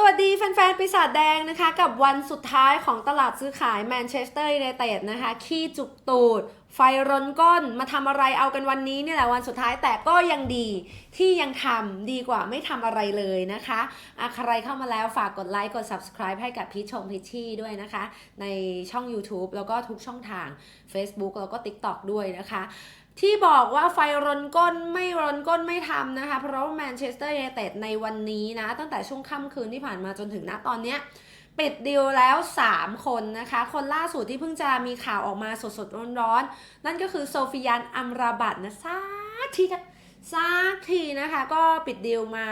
สวัสดีแฟนๆ ปีศาจแดงนะคะกับวันสุดท้ายของตลาดซื้อขายแมนเชสเตอร์ยูไนเต็ดนะคะขี้จุกตูด ไฟร้นก้นมาทำอะไรเอากันวันนี้เนี่ยแหละวันสุดท้ายแต่ก็ยังดีที่ยังทำดีกว่าไม่ทำอะไรเลยนะคะอะใครเข้ามาแล้วฝากกดไลค์กด subscribe ให้กับพีชชงพีชชี่ด้วยนะคะ ในช่อง YouTube แล้วก็ทุกช่องทาง Facebook แล้วก็ TikTok ด้วยนะคะ ที่บอกว่าไฟรนก้นไม่รนก้นไม่ทำนะคะ เพราะว่าแมนเชสเตอร์ยูไนเต็ดในวันนี้นะ ตั้งแต่ช่วงค่ำคืนที่ผ่านมาจนถึงณตอนเนี้ยปิดดีลแล้ว 3 คนนะคะ คนล่าสุดที่เพิ่งจะมีข่าวออกมาสดๆร้อนๆ นั่นก็คือโซฟิยานอัมราบัตนะซาทีนะซาทีนะคะ ก็ปิดดีลมา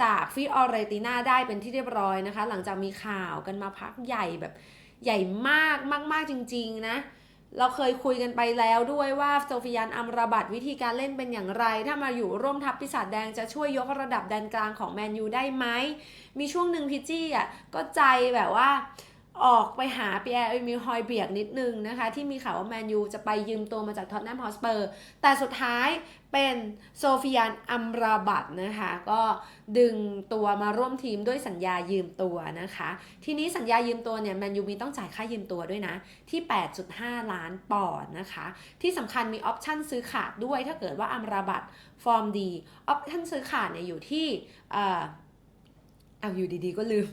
จากฟิออเรติน่าได้เป็นที่เรียบร้อยนะคะ หลังจากมีข่าวกันมาพักใหญ่แบบใหญ่มากมาก ๆจริง ๆ นะ เราเคยคุยกันไปแล้วด้วยว่าโซฟิยานอัมราบัตวิธีการเล่นเป็นอย่างไร ถ้ามาอยู่ร่วมทัพปีศาจแดงจะช่วยยกระดับแดนกลางของแมนยูได้ไหม มีช่วงหนึ่งพิจี้อะก็ใจแบบว่า ออกไปหาปีแอร์มิลฮอยเบียกนิดนึงนะคะ ที่มีข่าวว่าแมนยูจะไปยืมตัวมาจากท็อตแนมฮอสเปอร์ แต่สุดท้ายเป็นโซฟิยานอัมราบัตนะคะ ก็ดึงตัวมาร่วมทีมด้วยสัญญายืมตัวนะคะ ทีนี้สัญญายืมตัวเนี่ยแมนยูมีต้องจ่ายค่ายืมตัวด้วยนะ ที่ 8.5 ล้านปอนด์นะคะ ที่สำคัญมีออปชั่นซื้อขาดด้วยถ้าเกิดว่าอัมราบัตฟอร์มดีออปชั่นซื้อขาดเนี่ยอยู่ที่เอ่อเอาอยู่ดีๆก็ลืม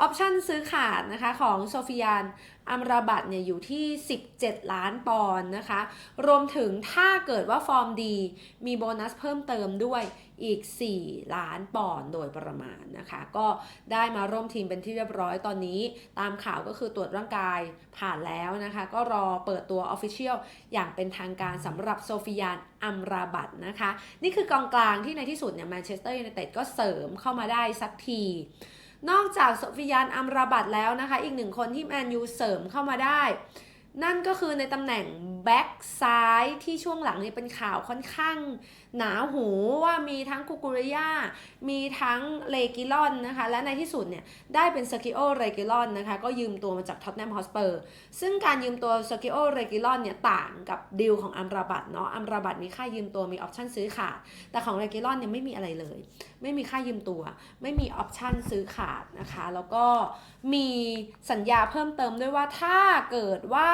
ออปชันซื้อขาดนะคะของโซฟิยานอัมราบัตเนี่ยอยู่ที่ 17 ล้านปอนด์นะคะ รวมถึงถ้าเกิดว่าฟอร์มดี มีโบนัสเพิ่มเติมด้วยอีก 4 ล้านปอนด์โดยประมาณนะคะ ก็ได้มาร่วมทีมเป็นที่เรียบร้อยตอนนี้ ตามข่าวก็คือตรวจร่างกายผ่านแล้วนะคะ ก็รอเปิดตัว Official อย่างเป็นทางการสำหรับโซฟิยานอัมราบัตนะคะ นี่คือกองกลางที่ในที่สุดเนี่ยแมนเชสเตอร์ยูไนเต็ดก็เสริมเข้ามาได้สักที นอกจากโซฟิยานอัมราบัตแล้วนะคะ อีกหนึ่งคนที่แมนยูเสริมเข้ามาได้ นั่นก็คือในตำแหน่งแบ็กซ้ายที่ช่วงหลังนี้เป็นข่าวค่อนข้างหนาหูว่ามีทั้งกุกุริยามีทั้งเลกิลอนนะคะ และในที่สุดเนี่ยได้เป็นเซคิโอเรกิลอนนะคะ ก็ยืมตัวมาจากท็อตแนมฮอสเปอร์ ซึ่งการยืมตัวเซคิโอเรกิลอนเนี่ยต่างกับดีลของอัมราบัตเนาะ อัมราบัตมีค่ายืมตัวมีออปชั่นซื้อขาด แต่ของเรกิลอนเนี่ยไม่มีอะไรเลย ไม่มีค่ายืมตัว ไม่มีออปชั่นซื้อขาดนะคะ แล้วก็มีสัญญาเพิ่มเติมด้วยว่าถ้าเกิดว่า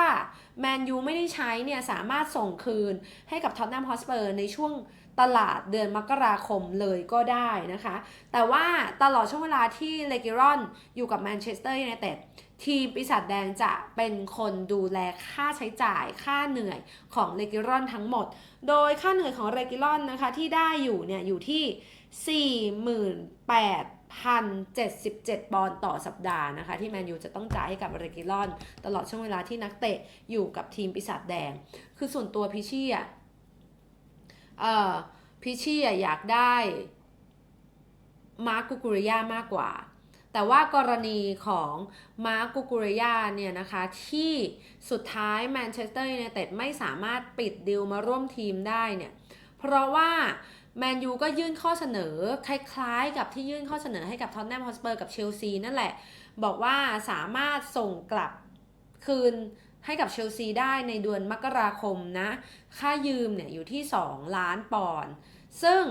แมนยูไม่ได้ใช้เนี่ยสามารถส่งคืนให้กับท็อตแนมฮอสเปอร์ในช่วงตลาดเดือนมกราคมเลยก็ได้นะคะ แต่ว่าตลอดช่วงเวลาที่เลกิรอนอยู่กับแมนเชสเตอร์ยูไนเต็ดทีมปีศาจแดงจะเป็นคนดูแลค่าใช้จ่ายค่าเหนื่อยของเลกิรอนทั้งหมด โดยค่าเหนื่อยของเรกิลอนนะคะที่ได้อยู่เนี่ยอยู่ที่ 48,077 ปอนด์ต่อสัปดาห์นะคะ ที่แมนยูจะต้องจ่ายให้กับเรกิลอน ตลอดช่วงเวลาที่นักเตะอยู่กับทีมปีศาจแดง คือส่วนตัวพิชชี่อะเอ่อพิชชี่อะอยากได้มาร์กกุกุริยามากกว่า แต่ว่ากรณีของมาร์กกุกุริยาเนี่ยนะคะ ที่สุดท้ายแมนเชสเตอร์ยูไนเต็ดไม่สามารถปิดดีลมาร่วมทีมได้เนี่ย เพราะว่า แมนยูก็ยื่นข้อเสนอคล้ายๆ กับที่ยื่นข้อเสนอให้กับท็อตแนมฮอสเปอร์กับเชลซีนั่นแหละ บอกว่าสามารถส่งกลับคืนให้กับเชลซีได้ในเดือนมกราคมนะ ค่ายืมเนี่ยอยู่ที่ 2 ล้านปอนด์ซึ่ง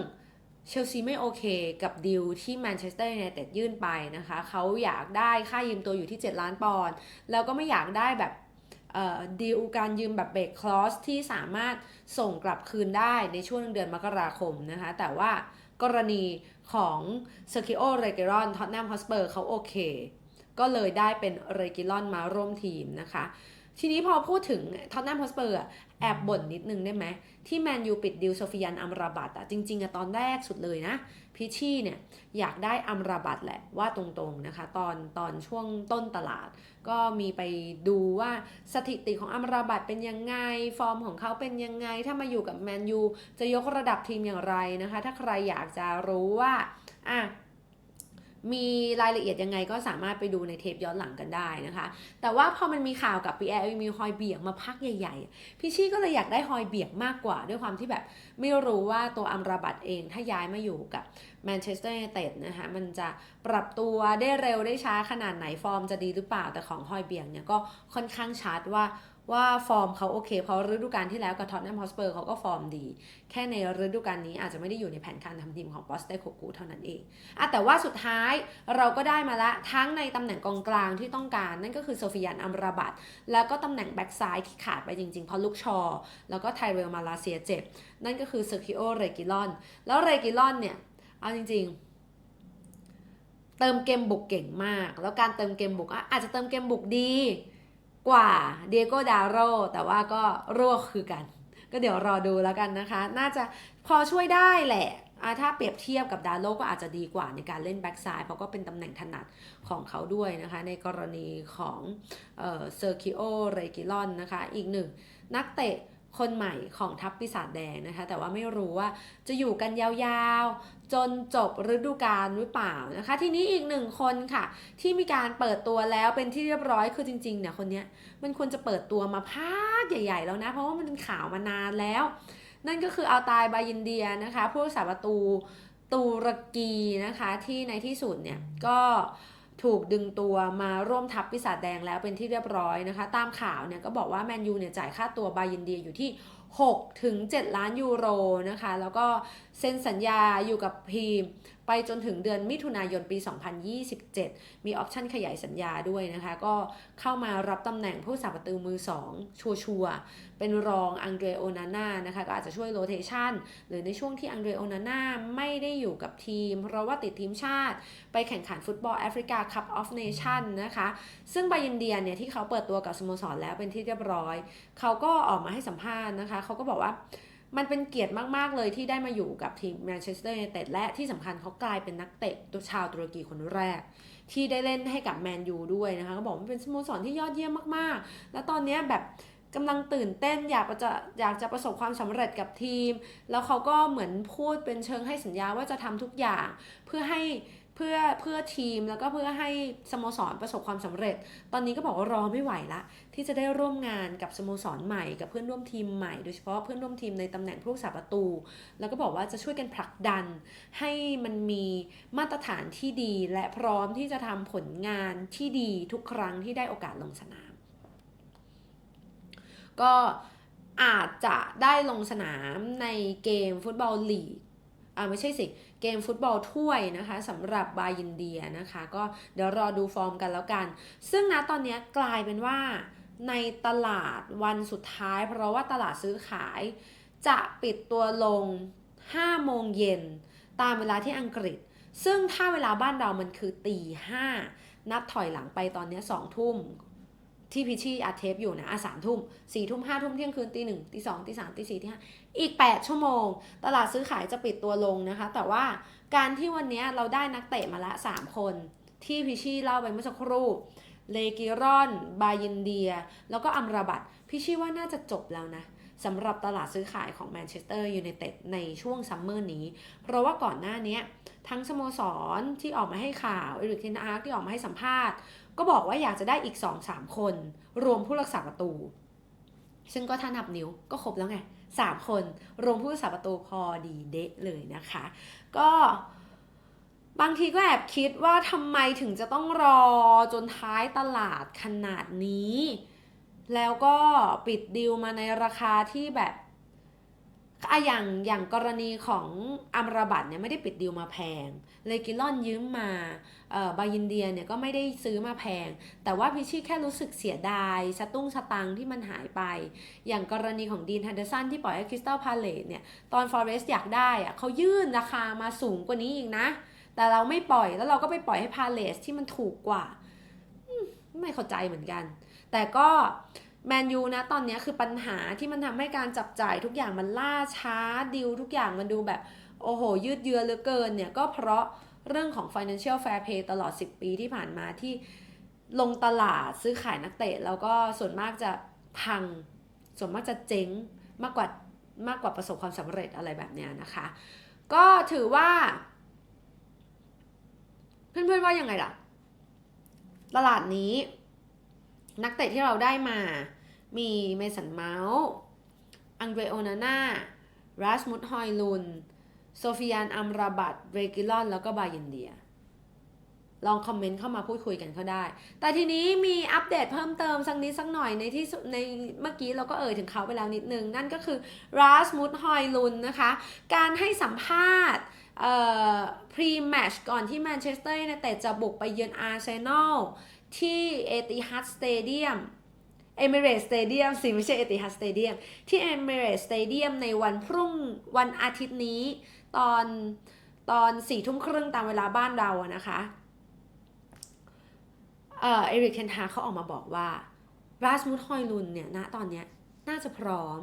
เชลซีไม่โอเคกับดีลที่แมนเชสเตอร์ยูไนเต็ดยื่นไปนะคะ เขาอยากได้ค่ายืมตัวอยู่ที่ 7 ล้านปอนด์แล้วก็ไม่อยากได้แบบ ดีลการยืมแบบเบรกคลอสที่สามารถส่งกลับคืนได้ในช่วงเดือนมกราคมนะคะ แต่ว่ากรณีของเซอร์คิโอเรเกรอนท็อตแนมฮอสเปอร์เขาโอเค ก็เลยได้เป็นเรกิลอนมาร่วมทีมนะคะ ทีนี้พอพูดถึงท็อตแนมฮอสเปอร์แอบบ่นนิดนึงได้ไหมที่แมนยูปิดดิวโซฟิยันอัมราบัตอะจริงๆอะตอนแรกสุดเลยนะ พิชชี่เนี่ยอยากได้อัมราบัตแหละว่าตรงๆนะคะ ตอนตอนช่วงต้นตลาด ก็มีไปดูว่าสถิติของอัมราบัตเป็นยังไง ฟอร์มของเขาเป็นยังไง ถ้ามาอยู่กับแมนยูจะยกระดับทีมอย่างไรนะคะ ถ้าใครอยากจะรู้ว่าอะ มีรายละเอียดยังไงก็สามารถไปดูในเทปย้อนหลังกันได้นะคะ แต่ว่าพอมันมีข่าวกับปีแอร์มีฮอยเบียกมาพักใหญ่ๆ พี่ชี่ก็เลยอยากได้ฮอยเบียกมากกว่า ด้วยความที่แบบไม่รู้ว่าตัวอัมราบัตเองถ้าย้ายมาอยู่กับแมนเชสเตอร์ยูไนเต็ดนะคะมันจะปรับตัวได้เร็วได้ช้าขนาดไหนฟอร์มจะดีหรือเปล่าแต่ของฮอยเบียกเนี่ยก็ค่อนข้างชัดว่า ว่าฟอร์มเขาโอเค เพราะฤดูกาลที่แล้วกับท็อตแนมฮอสเปอร์เขาก็ฟอร์มดี แค่ในฤดูกาลนี้อาจจะไม่ได้อยู่ในแผนการทำทีมของปอสเตโคกูเท่านั้นเองอะแต่ว่าสุดท้ายเราก็ได้มาละทั้งในตำแหน่งกองกลางที่ต้องการ นั่นก็คือโซฟิยานอัมราบัตแล้วก็ตำแหน่งแบ็กซ้ายที่ขาดไปจริงๆ เพราะลูกชอ แล้วก็ไทเรลมาลาเซียเจ็บ นั่นก็คือเซอร์คิโอเรกิลอน แล้วเรกิลอนเนี่ย เอาจริงๆเติมเกมบุกเก่งมาก แล้วการเติมเกมบุกอะอาจจะเติมเกมบุกดี กว่าเดียโกดาโรแต่ว่าก็รั่วคือกัน ก็เดี๋ยวรอดูแล้วกันนะคะ น่าจะพอช่วยได้แหละถ้าเปรียบเทียบกับดาโลก็อาจจะดีกว่าในการเล่นแบ็กซ้ายเพราะก็เป็นตำแหน่งถนัดของเขาด้วยนะคะ ในกรณีของเซอร์คิโอ เรกิลอนนะคะ อีกหนึ่งนักเตะ คนใหม่ของทัพปีศาจแดงนะคะ แต่ว่าไม่รู้ว่าจะอยู่กันยาวๆ จนจบฤดูกาลหรือเปล่านะคะ ทีนี้อีกหนึ่งคนค่ะ ที่มีการเปิดตัวแล้วเป็นที่เรียบร้อยคือจริงๆเนี่ยคนนี้มันควรจะเปิดตัวมาพักใหญ่ ๆ แล้วนะ เพราะว่ามันเป็นข่าวมานานแล้ว นั่นก็คืออัลตายบายินเดียนะคะผู้รักษาประตูตูรกีนะคะที่ในที่สุดเนี่ยก็ ถูกดึงตัวมาร่วมทัพปีศาจแดงแล้วเป็นที่เรียบร้อยนะคะ ตามข่าวเนี่ยก็บอกว่าแมนยูเนี่ยจ่ายค่าตัวบายินเดียอยู่ที่6ถึง7ล้านยูโรนะคะ แล้วก็ เซ็นสัญญาอยู่กับพีม ไปจนถึงเดือนมิถุนายนปี 2027 มีออปชันขยายสัญญาด้วยนะคะ ก็เข้ามารับตำแหน่งผู้สาประตูมือ 2 ชัวร์ๆเป็นรองอังเดรโอนาน่านะคะ ก็อาจจะช่วยโรเทชันหรือในช่วงที่อังเดรโอนาน่าไม่ได้อยู่กับทีม เพราะว่าติดทีมชาติ ไปแข่งขันฟุตบอลแอฟริกาคัพออฟเนชั่นนะคะ ซึ่งบายินเดียเนี่ยที่เขาเปิดตัวกับสโมสรแล้วเป็นที่เรียบร้อย เขาก็ออกมาให้สัมภาษณ์นะคะ เขาก็บอกว่า มันเป็นเกียรติมาก ๆ เลยที่ได้มาอยู่กับทีมแมนเชสเตอร์ยูไนเต็ดและที่สำคัญเขากลายเป็นนักเตะตัวชาวตุรกีคนแรก ที่ได้เล่นให้กับแมนยูด้วยนะคะเขาบอกว่าเป็นสโมสรที่ยอดเยี่ยมมากๆ แล้วตอนนี้แบบกำลังตื่นเต้นอยากจะอยากจะประสบความสำเร็จกับทีม แล้วเขาก็เหมือนพูดเป็นเชิงให้สัญญาว่าจะทำทุกอย่างเพื่อให้ เพื่อเพื่อทีมแล้วก็เพื่อให้สโมสรประสบความสำเร็จ ตอนนี้ก็บอกว่ารอไม่ไหวละ ที่จะได้ร่วมงานกับสโมสรใหม่กับเพื่อนร่วมทีมใหม่โดยเฉพาะเพื่อนร่วมทีมในตำแหน่งผู้รักษาประตู แล้วก็บอกว่าจะช่วยกันผลักดัน ให้มันมีมาตรฐานที่ดี และพร้อมที่จะทำผลงานที่ดีทุกครั้งที่ได้โอกาสลงสนาม ก็อาจจะได้ลงสนามในเกมฟุตบอลลีก อ่าไม่ใช่สิเกมฟุตบอลถ้วยนะคะสำหรับบายินเดียนะคะ ก็เดี๋ยวรอดูฟอร์มกันแล้วกัน ซึ่งนะตอนนี้กลายเป็นว่าในตลาดวันสุดท้าย เพราะว่าตลาดซื้อขายจะปิดตัวลง 5 โมงเย็น ตามเวลาที่อังกฤษ ซึ่งถ้าเวลาบ้านเรามันคือตีห้านับถอยหลังไปตอนนี้สองทุ่ม ที่พิชี่อัดเทปอยู่นะอะสามทุ่มสี่ทุ่มห้าทุ่มเที่ยงคืนตีหนึ่งตีสองตีสามตีสี่ตีห้าอีก 8 ชั่วโมง ตลาดซื้อขายจะปิดตัวลงนะคะ แต่ว่าการที่วันนี้เราได้นักเตะมาละ 3 คน ที่พิชี่เล่าไปเมื่อสักครู่เลกิรอน บายินเดีย แล้วก็อัมราบัตพิชี่ว่าน่าจะจบแล้วนะสำหรับตลาดซื้อขายของแมนเชสเตอร์ยูไนเต็ดในช่วงซัมเมอร์นี้ เพราะว่าก่อนหน้านี้ทั้งสโมสรที่ออกมาให้ข่าวเอริกเทนอาร์ที่ออกมาให้สัมภาษณ์ ก็บอกว่าอยากจะได้อีก 2-3 คน รวมผู้รักษาประตู ซึ่งก็ถ้านับนิ้วก็ครบแล้วไง3คน รวมผู้รักษาประตูพอดีเดะเลยนะคะ ก็บางทีก็แอบคิดว่าทำไมถึงจะต้องรอจนท้ายตลาดขนาดนี้ แล้วก็ปิดดีลมาในราคาที่แบบ อะอย่างอย่างกรณีของอัมราบัตเนี่ยไม่ได้ปิดดีลมาแพง เลกิลอนยืมมาเอ่อบายินเดียเนี่ยก็ไม่ได้ซื้อมาแพง แต่ว่าพิชชี่แค่รู้สึกเสียดายสตุ้งสตังที่มันหายไป อย่างกรณีของดีนแฮนเดอร์สันที่ปล่อยให้คริสตัลพาเลตเนี่ยตอนฟอเรสต์อยากได้อะเขายื่นราคามาสูงกว่านี้อีกนะ แต่เราไม่ปล่อยแล้วเราก็ไปปล่อยให้พาเลสที่มันถูกกว่า ไม่เข้าใจเหมือนกัน แต่ก็ แมนยูนะตอนนี้คือปัญหาที่มันทำให้การจับจ่ายทุกอย่างมันล่าช้าดิวทุกอย่างมันดูแบบ โอ้โห ยืดเยื้อเหลือเกินเนี่ย ก็เพราะเรื่องของ financial fair play ตลอด 10 ปีที่ผ่านมาที่ลงตลาดซื้อขายนักเตะ แล้วก็ส่วนมากจะพัง ส่วนมากจะเจ๊งมากกว่ามากกว่าประสบความสำเร็จอะไรแบบเนี้ยนะคะ ก็ถือว่า เพื่อนๆว่ายังไงล่ะ ตลาดนี้นักเตะที่เราได้มา มีเมสันเมาส์อังเดรโอนาน่ารัสมุดฮอยลุน โซฟิยานอัมราบัตเรกิลอน แล้วก็บายินเดีย ลองคอมเมนต์เข้ามาพูดคุยกันเขาได้ แต่ทีนี้มีอัปเดตเพิ่มเติมสักนิดสักหน่อยในที่ในเมื่อกี้เราก็เอ่ยถึงเขาไปแล้วนิดนึง นั่นก็คือราสมุดฮอยลุนนะคะ การให้สัมภาษณ์พรีแมชก่อนที่แมนเชสเตอร์ยูไนเต็ดจะบุกไปเยือนอาร์เซนอลที่เอติฮัดสเตเดียม เอมิเรตสเตเดียมสิไม่ใช่เอติฮัดสเตเดียมที่เอมิเรตสเตเดียมในวันพรุ่งวันอาทิตย์นี้ ตอนตอนสี่ทุ่มครึ่งตามเวลาบ้านเราอะนะคะ เอ่อเอริกเคนทาเขาออกมาบอกว่าราสมุดฮอยลุนเนี่ยณตอนเนี้ยน่าจะพร้อม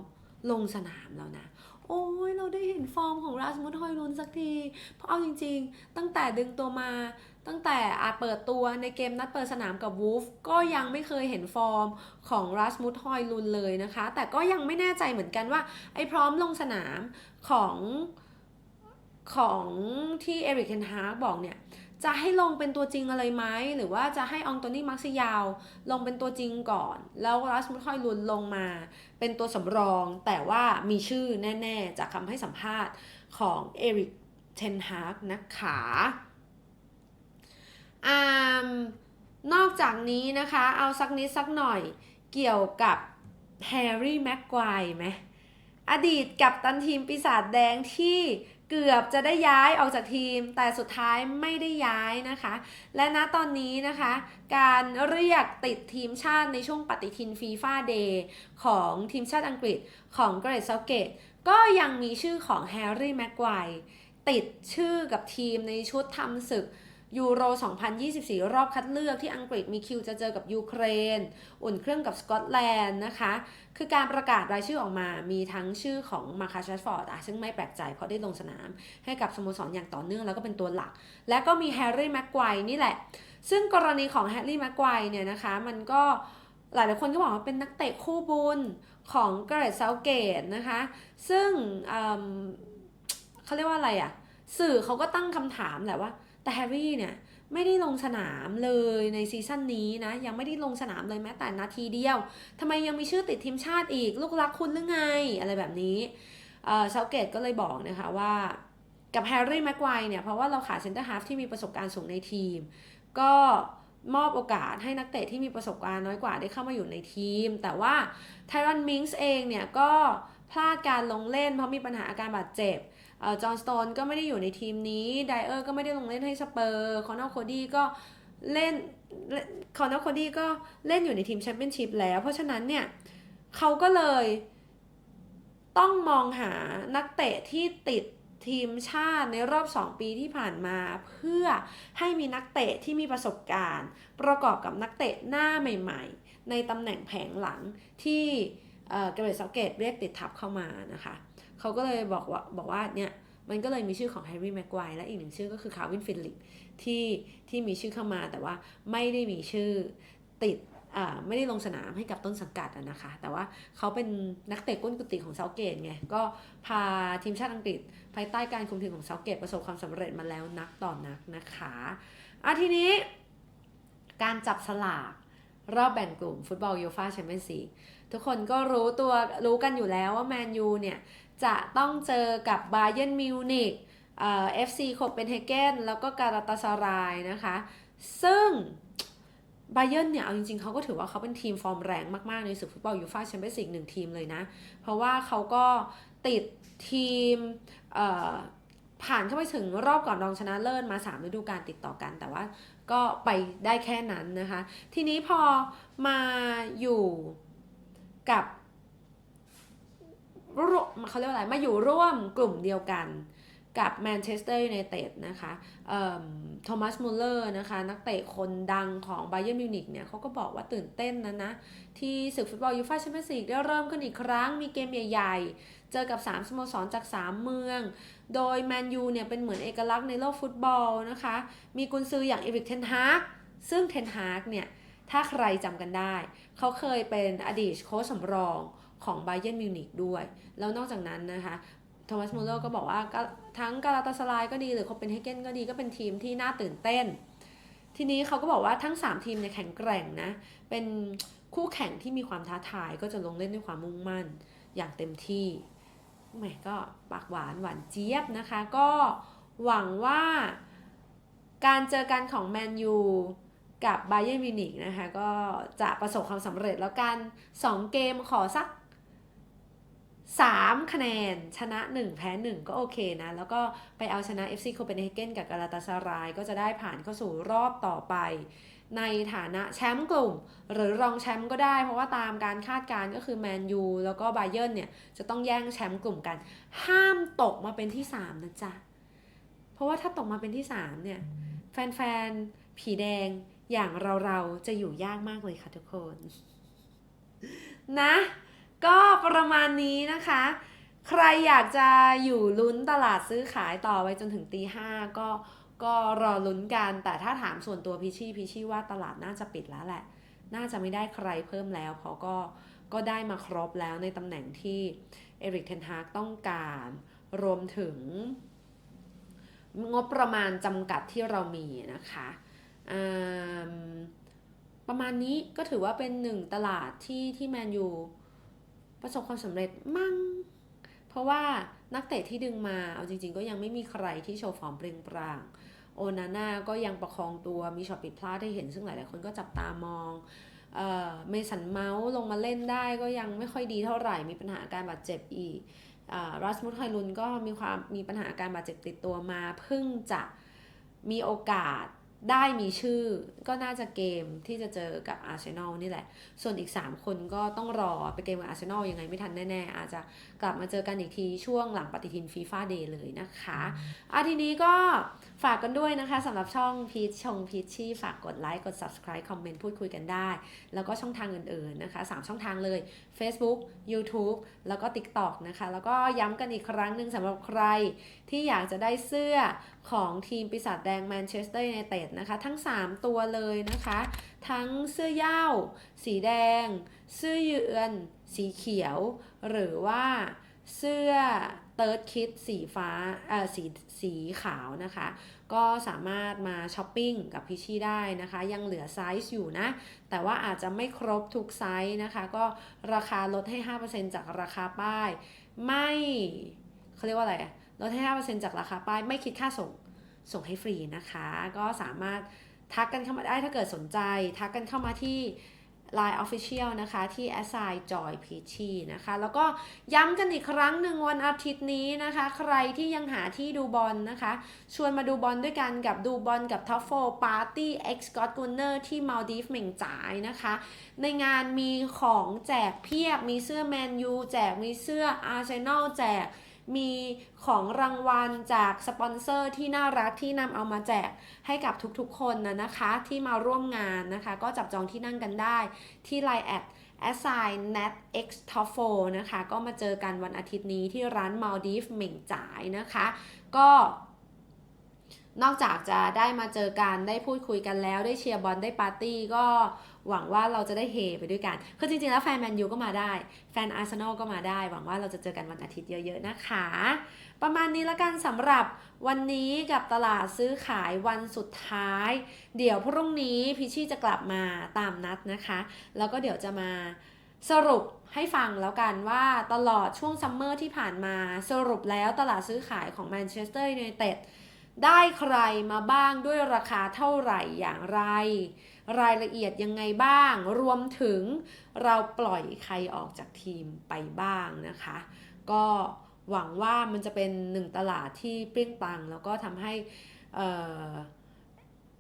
ลงสนามแล้วนะ โอ้ยเราได้เห็นฟอร์มของราสมุดฮอยลุนสักที เพราะเอาจริง ๆ ตั้งแต่ดึงตัวมา ตั้งแต่อาเปิดตัวในเกมนัดเปิดสนามกับวูฟก็ยังไม่เคยเห็นฟอร์มของราสมุดฮอยลุนเลยนะคะ แต่ก็ยังไม่แน่ใจเหมือนกันว่า ไอ้พร้อมลงสนามของของที่เอริกเคนฮาร์บอกเนี่ย จะให้ลงเป็นตัวจริงอะไรไหมหรือว่าจะให้องโตนี่มักซิยาว ลงเป็นตัวจริงก่อน แล้วรัสมุดคอยลุนลงมาเป็นตัวสำรอง แต่ว่ามีชื่อแน่ ๆ จากคำให้สัมภาษณ์ของเอริกเทนฮากนะคะ อนอกจากนี้นะคะ เอาสักนิดสักหน่อยเกี่ยวกับแฮร์รี่แม็กควายไหมอดีตกับตันทีมปีศาจแดงที่เกือบจะได้ย้ายออกจากทีม แต่สุดท้ายไม่ได้ย้ายนะคะ และณตอนนี้นะคะ การเรียกติดทีมชาติในช่วงปฏิทินฟีฟ่าเดย์ของทีมชาติอังกฤษของเกรซเซาเกตก็ยังมีชื่อของแฮร์รี่แม็กควายติดชื่อกับทีมในชุดทำศึก ยูโร 2024 รอบคัดเลือกที่อังกฤษมีคิวจะเจอกับยูเครน อุ่นเครื่องกับสกอตแลนด์นะคะ คือการประกาศรายชื่อออกมา มีทั้งชื่อของมาคาชัสฟอร์ดอะซึ่งไม่แปลกใจเพราะได้ลงสนามให้กับสโมสรอย่างต่อเนื่องแล้วก็เป็นตัวหลัก และก็มีแฮร์รี่แม็กควนี่แหละ ซึ่งกรณีของแฮร์รี่แม็กควเนี่ยนะคะมันก็หลายหลายคนก็บอกว่าเป็นนักเตะคู่บุญของเกรดเซาเกตนะคะ ซึ่งเขาเรียกว่าอะไรอะ่ะ สื่อเขาก็ตั้งคำถามแหละว่า แต่แฮร์รี่เนี่ยไม่ได้ลงสนามเลยในซีซั่นนี้นะยังไม่ได้ลงสนามเลยแม้แต่นาทีเดียวทำไมยังมีชื่อติดทีมชาติอีก ลูกรักคุณหรือไง อะไรแบบนี้เชาเกตก็เลยบอกนะคะว่ากับแฮร์รี่แม็กไกวเนี่ยเพราะว่าเราขาดเซนเตอร์ฮาฟที่มีประสบการณ์สูงในทีม ก็มอบโอกาสให้นักเตะที่มีประสบการณ์น้อยกว่าได้เข้ามาอยู่ในทีม แต่ว่าไทรอนมิงส์เองเนี่ยก็พลาดการลงเล่นเพราะมีปัญหาอาการบาดเจ็บ จอห์นสโตนก็ไม่ได้อยู่ในทีมนี้ไดเออร์ก็ไม่ได้ลงเล่นให้สเปอร์คอนอร์โคดี้ก็เล่นคอนอร์โคดี้ก็เล่นอยู่ในทีมแชมเปี้ยนชิพแล้ว เพราะฉะนั้นเนี่ยเขาก็เลยต้องมองหานักเตะที่ติดทีมชาติในรอบ 2 ปีที่ผ่านมา เพื่อให้มีนักเตะที่มีประสบการณ์ ประกอบกับนักเตะหน้าใหม่ๆ ในตำแหน่งแผงหลังที่เกรดสังเกตเรียกติดทับเข้ามานะคะ เขาก็เลยบอกว่าบอกว่าเนี่ยมันก็เลยมีชื่อของแฮร์รี่แม็กไกวและอีกหนึ่งชื่อก็คือคาร์วินฟิลลิปที่ที่มีชื่อเข้ามาแต่ว่าไม่ได้มีชื่อติดอ่าไม่ได้ลงสนามให้กับต้นสังกัดนะคะ แต่ว่าเขาเป็นนักเตะก้นกุฏิของเซาเกตไง ก็พาทีมชาติอังกฤษ ภายใต้การคุมทีมของเซาเกตประสบความสำเร็จมาแล้วนักต่อนนักนะคะอะทีนี้ การจับสลากรอบแบ่งกลุ่มฟุตบอลยูฟาแชมเปี้ยนส์ลีกทุกคนก็รู้ตัวรู้กันอยู่แล้วว่าแมนยูเนี่ย จะต้องเจอกับบาเยนมิวนิกเอฟซีโคเปนเฮเกนแล้วก็การาตาซารายนะคะ ซึ่งบาเยนเนี่ยเอาจริงๆเขาก็ถือว่าเขาเป็นทีมฟอร์มแรงมากๆ ในศึกฟุตบอลยูฟ่าแชมเปี้ยนส์ลีกหนึ่งทีมเลยนะ เพราะว่าเขาก็ติดทีมผ่านเข้าไปถึงรอบก่อนรองชนะเลิศมา 3 ฤดูกาลติดต่อกันแต่ว่าก็ไปได้แค่นั้นนะคะ ทีนี้พอมาอยู่กับ เขาเรียกว่าอะไรมาอยู่ร่วมกลุ่มเดียวกันกับแมนเชสเตอร์ยูไนเต็ดนะคะโทมัสมูลเลอร์นะคะ นักเตะคนดังของไบเยอร์มิวนิกเนี่ยเขาก็บอกว่าตื่นเต้นนะนะ ที่ศึกฟุตบอลยูฟ่าแชมเปี้ยนส์ลีกได้เริ่มขึ้นอีกครั้ง มีเกมใหญ่ๆ เจอกับ 3 สโมสรจาก 3 เมือง โดยแมนยูเนี่ยเป็นเหมือนเอกลักษณ์ในโลกฟุตบอลนะคะ มีกุนซืออย่างเอริกเทนฮากซึ่งเทนฮากเนี่ย ถ้าใครจำกันได้ เขาเคยเป็นอดีตโค้ชสำรอง ของไบเยนมิวนิกด้วย แล้วนอกจากนั้นนะคะโทมัสมูเลอร์ก็บอกว่าทั้งกาลาตาสลายก็ดีหรือโคเปนเฮเกนก็ดีก็เป็นทีมที่น่าตื่นเต้น ทีนี้เขาก็บอกว่าทั้ง 3 ทีมเนี่ยแข็งแกร่งนะ เป็นคู่แข่งที่มีความท้าทายก็จะลงเล่นด้วยความมุ่งมั่นอย่างเต็มที่แหมก็ปากหวานหวานเจี๊ยบนะคะ ก็หวังว่าการเจอกันของแมนยูกับไบเย r n มินิกนะคะ ก็จะประสบความสำเร็จแล้วกัน 2 เกมขอสัก 3 คะแนนชนะ 1 แพ้ 1 ก็โอเคนะ แล้วก็ไปเอาชนะ FC โคเปนเฮเกนกับกาลาตาซาราย ก็จะได้ผ่านเข้าสู่รอบต่อไป ในฐานะแชมป์กลุ่ม หรือรองแชมป์ก็ได้ เพราะว่าตามการคาดการณ์ก็คือแมนยูแล้วก็ไบเย r n เนี่ย จะต้องแย่งแชมป์กลุ่มกัน ห้ามตกมาเป็นที่ 3 นะจ๊ะ เพราะว่าถ้าตกมาเป็นที่ 3 เนี่ย แฟนๆ ผีแดงอย่างเราๆ จะอยู่ยากมากเลยค่ะทุกคน นะ ก็ประมาณนี้นะคะ ใครอยากจะอยู่ลุ้นตลาดซื้อขายต่อไปจนถึงตีห้าก็ก็รอลุ้นกัน แต่ถ้าถามส่วนตัวพิชี่พิชี่ว่าตลาดน่าจะปิดแล้วแหละ น่าจะไม่ได้ใครเพิ่มแล้ว เพราะก็ก็ได้มาครบแล้วในตำแหน่งที่เอริกเทนฮากต้องการ รวมถึง งบประมาณจำกัดที่เรามีนะคะอืมประมาณนี้ก็ถือว่าเป็นหนึ่งตลาดที่ที่แมนยู ประสบความสำเร็จมั่ง เพราะว่านักเตะที่ดึงมาเอาจริง ๆ ก็ยังไม่มีใครที่โชว์ฟอร์มเปล่งปร่างโอนาน่าก็ยังประคองตัวมีช็อตผิดพลาดให้เห็น ซึ่งหลาย ๆ คนก็จับตามองเอ่อเมสันเมาส์ลงมาเล่นได้ก็ยังไม่ค่อยดีเท่าไหร่มีปัญหาการบาดเจ็บอีกรัสมุสไฮลุนก็มีความมีปัญหาการบาดเจ็บติดตัวมา เพิ่งจะมีโอกาส ได้มีชื่อก็น่าจะเกมที่จะเจอกับอาร์เซนอลนี่แหละ ส่วนอีก 3 คนก็ต้องรอไปเกมกับอาร์เซนอลยังไงไม่ทันแน่ๆ อาจจะกลับมาเจอกันอีกทีช่วงหลังปฏิทินฟีฟ่าเดย์เลยนะคะอาทีนี้ก็ฝากกันด้วยนะคะสำหรับช่องพีชชงพีชชี่ฝากกดไลค์กด subscribe คอมเมนต์พูดคุยกันได้ แล้วก็ช่องทางอื่นๆนะคะ 3 ช่องทางเลย Facebook YouTube แล้วก็ TikTok นะคะ แล้วก็ย้ำกันอีกครั้งหนึ่งสำหรับใครที่อยากจะได้เสื้อของทีมปีศาจแดงแมนเชสเตอร์ยูไนเต็ดนะคะ ทั้ง 3 ตัวเลยนะคะ ทั้งเสื้อย่าวสีแดง เสื้อเยือนสีเขียว หรือว่าเสื้อเติร์ดคิดสีฟ้าเอ่อสีสีขาวนะคะ ก็สามารถมาช้อปปิ้งกับพิชชี่ได้นะคะ ยังเหลือไซส์อยู่นะ แต่ว่าอาจจะไม่ครบทุกไซส์นะคะ ก็ราคาลดให้ 5%จากราคาป้าย ไม่เขาเรียกว่าอะไรลดให้ 5%จากราคาป้าย ไม่คิดค่าส่ง ส่งให้ฟรีนะคะ ก็สามารถทักกันเข้ามาได้ถ้าเกิดสนใจ ทักกันเข้ามาที่ Line Official นะคะที่ assign joy peachy นะคะ แล้วก็ย้ำกันอีกครั้งหนึ่งวันอาทิตย์นี้นะคะ ใครที่ยังหาที่ดูบอลนะคะ ชวนมาดูบอลด้วยกันกับดูบอลกับ Top 4 Party X Scott Gunner ที่มาลดีฟเหม่งจ่ายนะคะ ในงานมีของแจกเพียบ มีเสื้อแมนยูแจก มีเสื้ออาร์เซนอลแจก มีของรางวัลจากสปอนเซอร์ที่น่ารักที่นำเอามาแจกให้กับทุกๆคนนะนะคะ ที่มาร่วมงานนะคะ ก็จับจองที่นั่งกันได้ที่ Line แอด assign net x t o f o นะคะ ก็มาเจอกันวันอาทิตย์นี้ที่ร้าน Maldives เหม่งจ่ายนะคะ ก็ นอกจากจะได้มาเจอกันได้พูดคุยกันแล้ว ได้เชียร์บอลได้ปาร์ตี้ก็หวังว่าเราจะได้เฮไปด้วยกัน คือจริงๆ แล้วแฟนแมนยูก็มาได้ แฟนอาร์เซนอลก็มาได้ หวังว่าเราจะเจอกันวันอาทิตย์เยอะๆ นะคะ ประมาณนี้แล้วกันสำหรับวันนี้กับตลาดซื้อขายวันสุดท้าย เดี๋ยวพรุ่งนี้พิชชี่จะกลับมาตามนัดนะคะ แล้วก็เดี๋ยวจะมาสรุปให้ฟังแล้วกันว่าตลอดช่วงซัมเมอร์ที่ผ่านมาสรุปแล้วตลาดซื้อขายของแมนเชสเตอร์ยูไนเต็ด ได้ใครมาบ้างด้วยราคาเท่าไหร่อย่างไร รายละเอียดยังไงบ้าง รวมถึงเราปล่อยใครออกจากทีมไปบ้างนะคะ ก็หวังว่ามันจะเป็นหนึ่งตลาดที่เปรี้ยงปัง แล้วก็ทำให้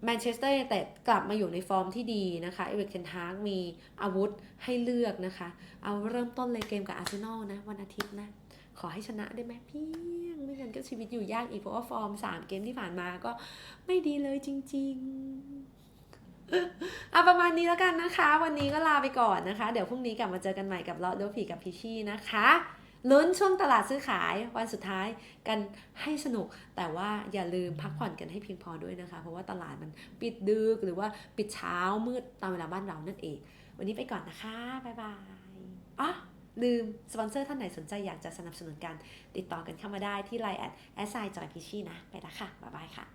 แมนเชสเตอร์ยูไนเต็ดกลับมาอยู่ในฟอร์มที่ดีนะคะเอริกเทนฮากมีอาวุธให้เลือกนะคะ เอาเริ่มต้นเลยเกมกับอาร์เซนอลนะวันอาทิตย์นะ ขอให้ชนะได้ไหมเพียงไม่งั้นก็ชีวิตอยู่ยากอีกเพราะว่าฟอร์ม3เกมที่ผ่านมาก็ไม่ดีเลยจริง ๆ เอาประมาณนี้แล้วกันนะคะ วันนี้ก็ลาไปก่อนนะคะ เดี๋ยวพรุ่งนี้กลับมาเจอกันใหม่กับเลาะเดผีกับพิชชี่นะคะลุ้นช่วงตลาดซื้อขายวันสุดท้ายกันให้สนุก แต่ว่าอย่าลืมพักผ่อนกันให้เพียงพอด้วยนะคะ เพราะว่าตลาดมันปิดดึกหรือว่าปิดเช้ามืดตามเวลาบ้านเรานั่นเอง วันนี้ไปก่อนนะคะ บ๊ายบายอ๋อ ลืมสปอนเซอร์ท่านไหนสนใจอยากจะสนับสนุนกัน ติดต่อกันเข้ามาได้ที่ Line แอดแอสไซจอยพิชชี่นะ ไปละค่ะ บ๊ายบายค่ะ